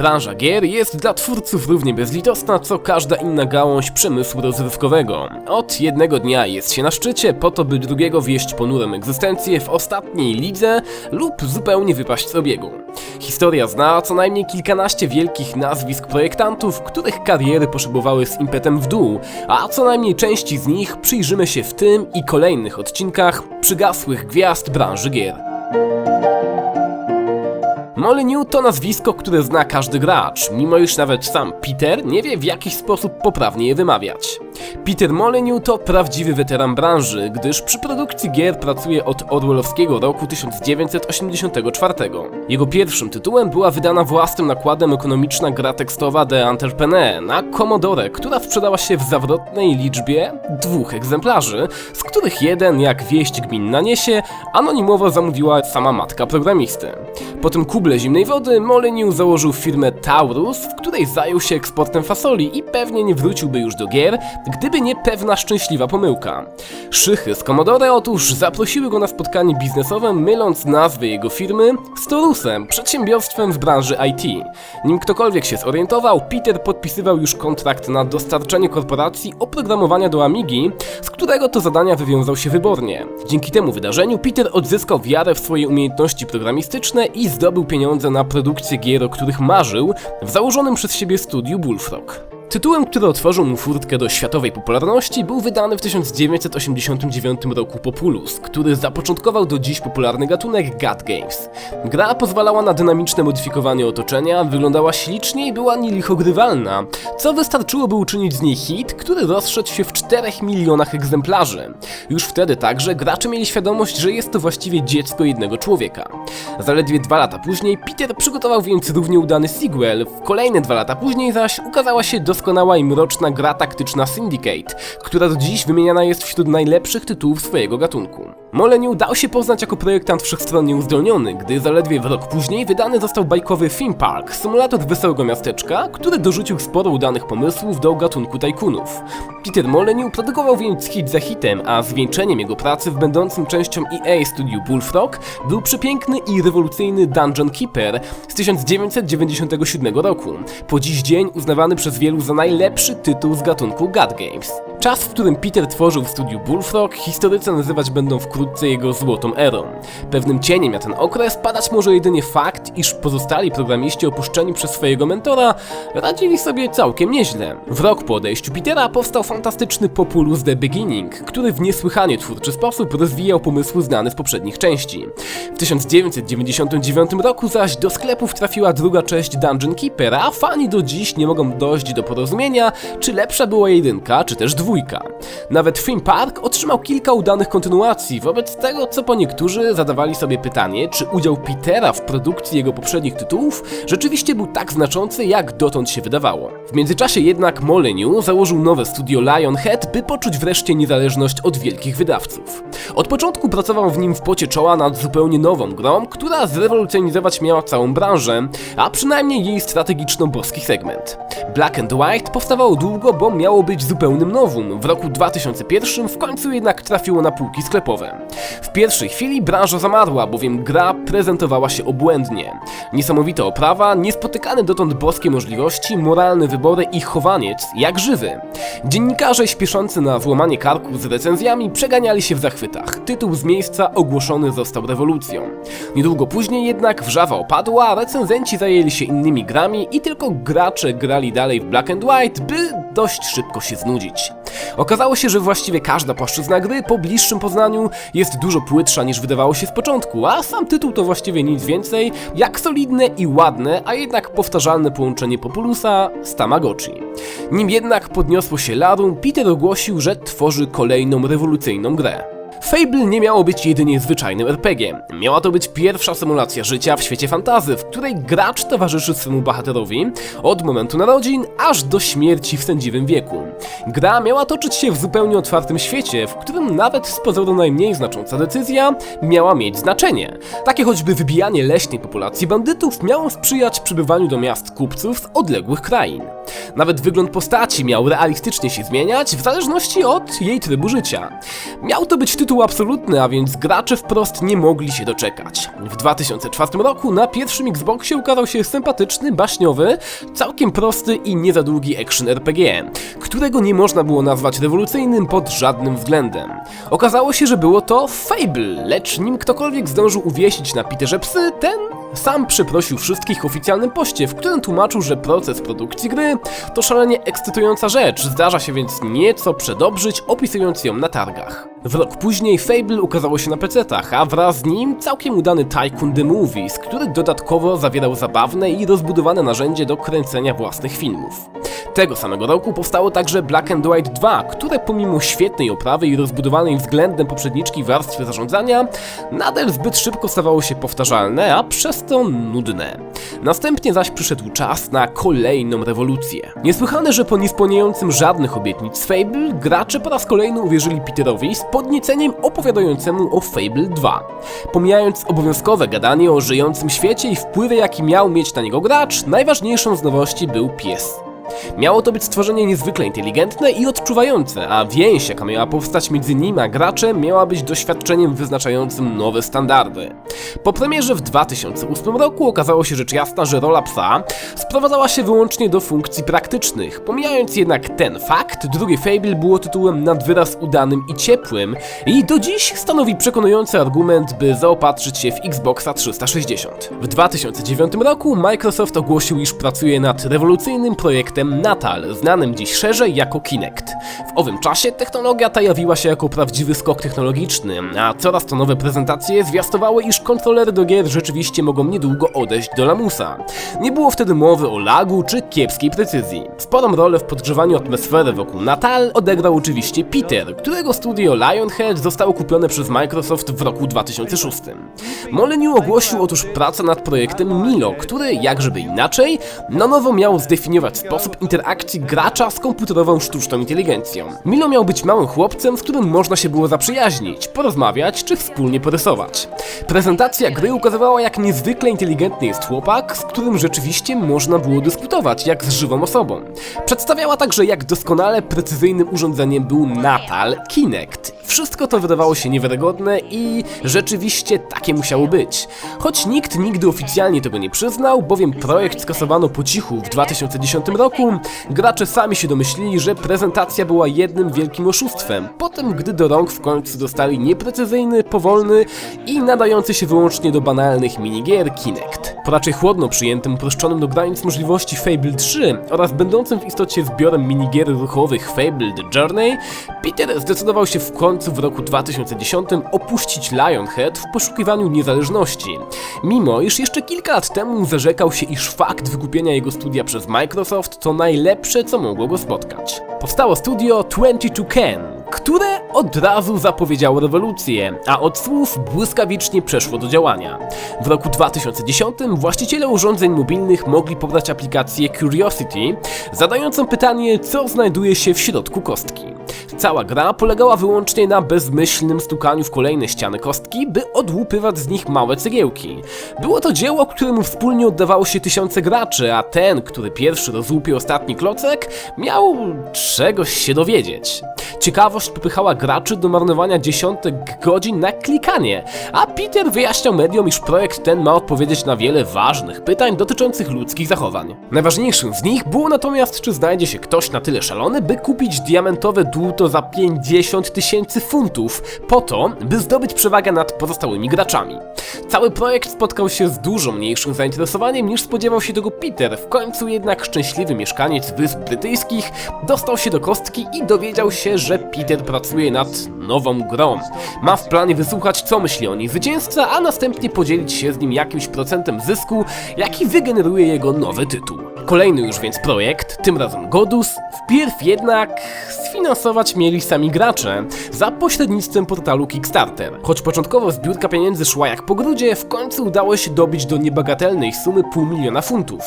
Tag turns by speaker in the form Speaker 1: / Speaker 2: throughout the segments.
Speaker 1: Branża gier jest dla twórców równie bezlitosna co każda inna gałąź przemysłu rozrywkowego. Od jednego dnia jest się na szczycie, po to by drugiego wieść ponurą egzystencję w ostatniej lidze lub zupełnie wypaść z obiegu. Historia zna co najmniej kilkanaście wielkich nazwisk projektantów, których kariery poszybowały z impetem w dół, a co najmniej części z nich przyjrzymy się w tym i kolejnych odcinkach przygasłych gwiazd branży gier. Molyneux to nazwisko, które zna każdy gracz, mimo iż nawet sam Peter nie wie w jaki sposób poprawnie je wymawiać. Peter Molyneux to prawdziwy weteran branży, gdyż przy produkcji gier pracuje od orwellowskiego roku 1984. Jego pierwszym tytułem była wydana własnym nakładem ekonomiczna gra tekstowa The Entrepreneur na Commodore, która sprzedała się w zawrotnej liczbie dwóch egzemplarzy, z których jeden, jak wieść gminna niesie, anonimowo zamówiła sama matka programisty. Po tym kuble zimnej wody Molyneux założył firmę Taurus, w której zajął się eksportem fasoli i pewnie nie wróciłby już do gier, gdyby nie pewna szczęśliwa pomyłka. Szychy z Commodore otóż zaprosiły go na spotkanie biznesowe, myląc nazwę jego firmy z Torusem, przedsiębiorstwem z branży IT. Nim ktokolwiek się zorientował, Peter podpisywał już kontrakt na dostarczenie korporacji oprogramowania do Amigi, z którego to zadania wywiązał się wybornie. Dzięki temu wydarzeniu Peter odzyskał wiarę w swoje umiejętności programistyczne i zdobył pieniądze na produkcję gier, o których marzył w założonym przez siebie studiu Bullfrog. Tytułem, który otworzył mu furtkę do światowej popularności, był wydany w 1989 roku Populus, który zapoczątkował do dziś popularny gatunek God Games. Gra pozwalała na dynamiczne modyfikowanie otoczenia, wyglądała ślicznie i była nielichogrywalna, co wystarczyło, by uczynić z niej hit, który rozszedł się w 4 milionach egzemplarzy. Już wtedy także gracze mieli świadomość, że jest to właściwie dziecko jednego człowieka. Zaledwie dwa lata później Peter przygotował więc równie udany sequel, w kolejne dwa lata później zaś ukazała się doskonała i mroczna gra taktyczna Syndicate, która do dziś wymieniana jest wśród najlepszych tytułów swojego gatunku. Molyneux dał się poznać jako projektant wszechstronnie uzdolniony, gdy zaledwie w rok później wydany został bajkowy Theme Park, symulator wesołego miasteczka, który dorzucił sporo udanych pomysłów do gatunku tajkunów. Peter Molyneux produkował więc hit za hitem, a zwieńczeniem jego pracy w będącym częścią EA Studio Bullfrog był przepiękny i rewolucyjny Dungeon Keeper z 1997 roku, po dziś dzień uznawany przez wielu za najlepszy tytuł z gatunku God Games. Czas, w którym Peter tworzył w studiu Bullfrog, historycy nazywać będą wkrótce jego złotą erą. Pewnym cieniem na ten okres padać może jedynie fakt, iż pozostali programiści opuszczeni przez swojego mentora radzili sobie całkiem nieźle. W rok po odejściu Petera powstał fantastyczny Populus The Beginning, który w niesłychanie twórczy sposób rozwijał pomysły znane z poprzednich części. W 1999 roku zaś do sklepów trafiła druga część Dungeon Keeper, a fani do dziś nie mogą dojść do porozumienia, czy lepsza była jedynka, czy też dwójka. Nawet Theme Park otrzymał kilka udanych kontynuacji, wobec tego co po niektórzy zadawali sobie pytanie, czy udział Petera w produkcji jego poprzednich tytułów rzeczywiście był tak znaczący, jak dotąd się wydawało. W międzyczasie jednak Molyneux założył nowe studio Lionhead, by poczuć wreszcie niezależność od wielkich wydawców. Od początku pracował w nim w pocie czoła nad zupełnie nową grą, która zrewolucjonizować miała całą branżę, a przynajmniej jej strategiczno-boski segment. Black and White powstawało długo, bo miało być zupełnym nowum. W roku 2001 w końcu jednak trafiło na półki sklepowe. W pierwszej chwili branża zamarła, bowiem gra prezentowała się obłędnie. Niesamowita oprawa, niespotykane dotąd boskie możliwości, moralne wybory i chowaniec jak żywy. Dziennikarze śpieszący na złamanie karku z recenzjami przeganiali się w zachwytach. Tytuł z miejsca ogłoszony został rewolucją. Niedługo później jednak wrzawa opadła, recenzenci zajęli się innymi grami i tylko gracze grali dalej w Black and White, by dość szybko się znudzić. Okazało się, że właściwie każda płaszczyzna gry po bliższym poznaniu jest dużo płytsza niż wydawało się z początku, a sam tytuł to właściwie nic więcej jak solidne i ładne, a jednak powtarzalne połączenie Populusa z Tamagotchi. Nim jednak podniosło się larum, Peter ogłosił, że tworzy kolejną rewolucyjną grę. Fable nie miało być jedynie zwyczajnym RPG. Miała to być pierwsza symulacja życia w świecie fantazy, w której gracz towarzyszy swemu bohaterowi od momentu narodzin aż do śmierci w sędziwym wieku. Gra miała toczyć się w zupełnie otwartym świecie, w którym nawet z pozoru najmniej znacząca decyzja miała mieć znaczenie. Takie choćby wybijanie leśnej populacji bandytów miało sprzyjać przybywaniu do miast kupców z odległych krain. Nawet wygląd postaci miał realistycznie się zmieniać w zależności od jej trybu życia. Miał to być tytuł absolutny, a więc gracze wprost nie mogli się doczekać. W 2004 roku na pierwszym Xboxie ukazał się sympatyczny, baśniowy, całkiem prosty i nie za długi action RPG, którego nie można było nazwać rewolucyjnym pod żadnym względem. Okazało się, że było to Fable, lecz nim ktokolwiek zdążył uwiesić na Peterze psy, ten sam przeprosił wszystkich w oficjalnym poście, w którym tłumaczył, że proces produkcji gry to szalenie ekscytująca rzecz, zdarza się więc nieco przedobrzyć, opisując ją na targach. W rok później Fable ukazało się na PC-tach, a wraz z nim całkiem udany Tycoon The Movies, który dodatkowo zawierał zabawne i rozbudowane narzędzie do kręcenia własnych filmów. Tego samego roku powstało także Black and White 2, które pomimo świetnej oprawy i rozbudowanej względem poprzedniczki warstwy zarządzania, nadal zbyt szybko stawało się powtarzalne, a przez to nudne. Następnie zaś przyszedł czas na kolejną rewolucję. Niesłychane, że po niespełniającym żadnych obietnic Fable, gracze po raz kolejny uwierzyli Peterowi z podnieceniem opowiadającemu o Fable 2. Pomijając obowiązkowe gadanie o żyjącym świecie i wpływie jaki miał mieć na niego gracz, najważniejszą z nowości był pies. Miało to być stworzenie niezwykle inteligentne i odczuwające, a więź, jaka miała powstać między nim a graczem, miała być doświadczeniem wyznaczającym nowe standardy. Po premierze w 2008 roku okazało się rzecz jasna, że rola psa sprowadzała się wyłącznie do funkcji praktycznych. Pomijając jednak ten fakt, drugie Fable było tytułem nad wyraz udanym i ciepłym i do dziś stanowi przekonujący argument, by zaopatrzyć się w Xboxa 360. W 2009 roku Microsoft ogłosił, iż pracuje nad rewolucyjnym projektem Natal, znanym dziś szerzej jako Kinect. W owym czasie technologia ta jawiła się jako prawdziwy skok technologiczny, a coraz to nowe prezentacje zwiastowały, iż kontrolery do gier rzeczywiście mogą niedługo odejść do lamusa. Nie było wtedy mowy o lagu czy kiepskiej precyzji. Sporą rolę w podgrzewaniu atmosfery wokół Natal odegrał oczywiście Peter, którego studio Lionhead zostało kupione przez Microsoft w roku 2006. Molyneux ogłosił otóż pracę nad projektem Milo, który, jakżeby inaczej, na nowo miał zdefiniować sposób interakcji gracza z komputerową sztuczną inteligencją. Milo miał być małym chłopcem, z którym można się było zaprzyjaźnić, porozmawiać czy wspólnie porysować. Prezentacja gry ukazywała, jak niezwykle inteligentny jest chłopak, z którym rzeczywiście można było dyskutować, jak z żywą osobą. Przedstawiała także, jak doskonale precyzyjnym urządzeniem był Natal Kinect. Wszystko to wydawało się niewiarygodne i rzeczywiście takie musiało być. Choć nikt nigdy oficjalnie tego nie przyznał, bowiem projekt skasowano po cichu w 2010 roku, gracze sami się domyślili, że prezentacja była jednym wielkim oszustwem. Potem, gdy do rąk w końcu dostali nieprecyzyjny, powolny i nadający się wyłącznie do banalnych minigier Kinect. Po raczej chłodno przyjętym, uproszczonym do granic możliwości Fable 3 oraz będącym w istocie zbiorem minigier ruchowych Fable The Journey, Peter zdecydował się w końcu w roku 2010 opuścić Lionhead w poszukiwaniu niezależności. Mimo, iż jeszcze kilka lat temu zarzekał się, iż fakt wykupienia jego studia przez Microsoft to najlepsze, co mogło go spotkać. Powstało studio 22 Ken, które od razu zapowiedziało rewolucję, a od słów błyskawicznie przeszło do działania. W roku 2010 właściciele urządzeń mobilnych mogli pobrać aplikację Curiosity, zadającą pytanie, co znajduje się w środku kostki. Cała gra polegała wyłącznie na bezmyślnym stukaniu w kolejne ściany kostki, by odłupywać z nich małe cegiełki. Było to dzieło, któremu wspólnie oddawało się tysiące graczy, a ten, który pierwszy rozłupił ostatni klocek, miał czegoś się dowiedzieć. Ciekawość popychała graczy do marnowania dziesiątek godzin na klikanie, a Peter wyjaśniał mediom, iż projekt ten ma odpowiedzieć na wiele ważnych pytań dotyczących ludzkich zachowań. Najważniejszym z nich było natomiast, czy znajdzie się ktoś na tyle szalony, by kupić diamentowe dłuto za 50 tysięcy funtów, po to, by zdobyć przewagę nad pozostałymi graczami. Cały projekt spotkał się z dużo mniejszym zainteresowaniem niż spodziewał się tego Peter, w końcu jednak szczęśliwy mieszkaniec Wysp Brytyjskich dostał się do kostki i dowiedział się, że Peter pracuje nad nową grą. Ma w planie wysłuchać, co myśli o niej zwycięzca, a następnie podzielić się z nim jakimś procentem zysku, jaki wygeneruje jego nowy tytuł. Kolejny już więc projekt, tym razem Godus, wpierw jednak sfinansować mieli sami gracze za pośrednictwem portalu Kickstarter. Choć początkowo zbiórka pieniędzy szła jak po grudzie, w końcu udało się dobić do niebagatelnej sumy pół miliona funtów.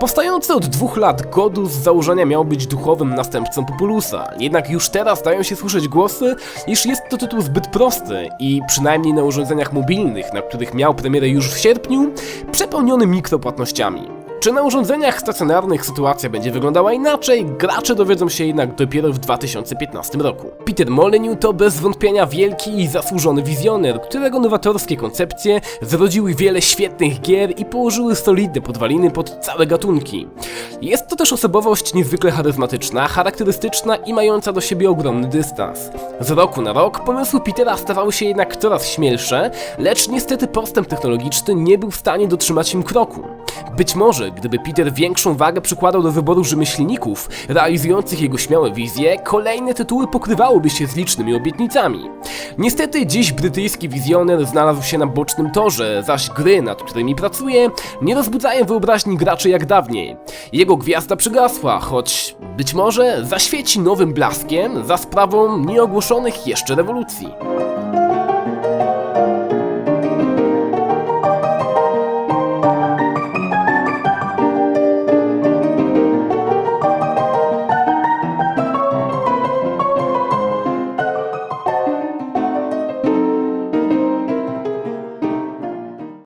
Speaker 1: Powstający od dwóch lat Godus z założenia miał być duchowym następcą Populusa, jednak już teraz dają się słyszeć głosy, iż jest to tytuł zbyt prosty i przynajmniej na urządzeniach mobilnych, na których miał premierę już w sierpniu, przepełniony mikropłatnościami. Czy na urządzeniach stacjonarnych sytuacja będzie wyglądała inaczej, gracze dowiedzą się jednak dopiero w 2015 roku. Peter Molyneux to bez wątpienia wielki i zasłużony wizjoner, którego nowatorskie koncepcje zrodziły wiele świetnych gier i położyły solidne podwaliny pod całe gatunki. Jest to też osobowość niezwykle charyzmatyczna, charakterystyczna i mająca do siebie ogromny dystans. Z roku na rok pomysły Petera stawały się jednak coraz śmielsze, lecz niestety postęp technologiczny nie był w stanie dotrzymać im kroku. Być może, gdyby Peter większą wagę przykładał do wyboru rzemieślników realizujących jego śmiałe wizje, kolejne tytuły pokrywałyby się z licznymi obietnicami. Niestety dziś brytyjski wizjoner znalazł się na bocznym torze, zaś gry, nad którymi pracuje, nie rozbudzają wyobraźni graczy jak dawniej. Jego gwiazda przygasła, choć być może zaświeci nowym blaskiem za sprawą nieogłoszonych jeszcze rewolucji.